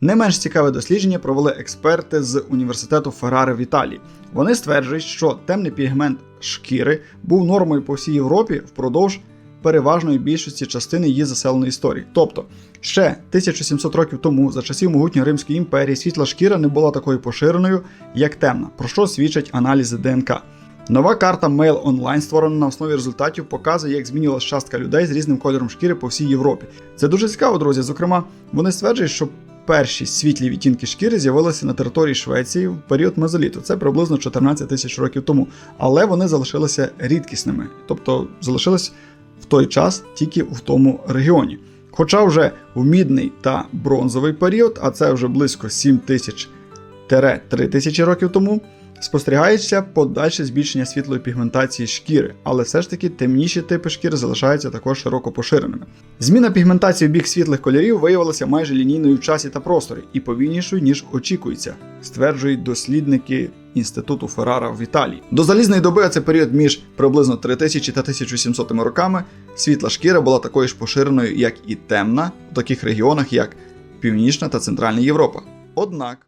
Не менш цікаве дослідження провели експерти з університету Феррари в Італії. Вони стверджують, що темний пігмент шкіри був нормою по всій Європі впродовж переважної більшості частини її заселеної історії. Тобто, ще 1700 років тому, за часів могутньої Римської імперії, світла шкіра не була такою поширеною, як темна, про що свідчать аналізи ДНК. Нова карта Mail Online, створена на основі результатів, показує, як змінилась частка людей з різним кольором шкіри по всій Європі. Це дуже цікаво, друзі. Зокрема, вони стверджують, що перші світлі відтінки шкіри з'явилися на території Швеції в період мезоліту. Це приблизно 14 тисяч років тому. Але вони залишилися рідкісними, тобто залишились в той час тільки в тому регіоні. Хоча вже в мідний та бронзовий період, а це вже близько 7 тисяч 3 тисячі років тому, спостерігається подальше збільшення світлої пігментації шкіри, але все ж таки темніші типи шкіри залишаються також широко поширеними. Зміна пігментації в бік світлих кольорів виявилася майже лінійною в часі та просторі і повільнішою, ніж очікується, стверджують дослідники інституту Феррара в Італії. До залізної доби, а це період між приблизно 3000 та 1700 роками, світла шкіра була такою ж поширеною, як і темна, у таких регіонах, як Північна та Центральна Європа. Однак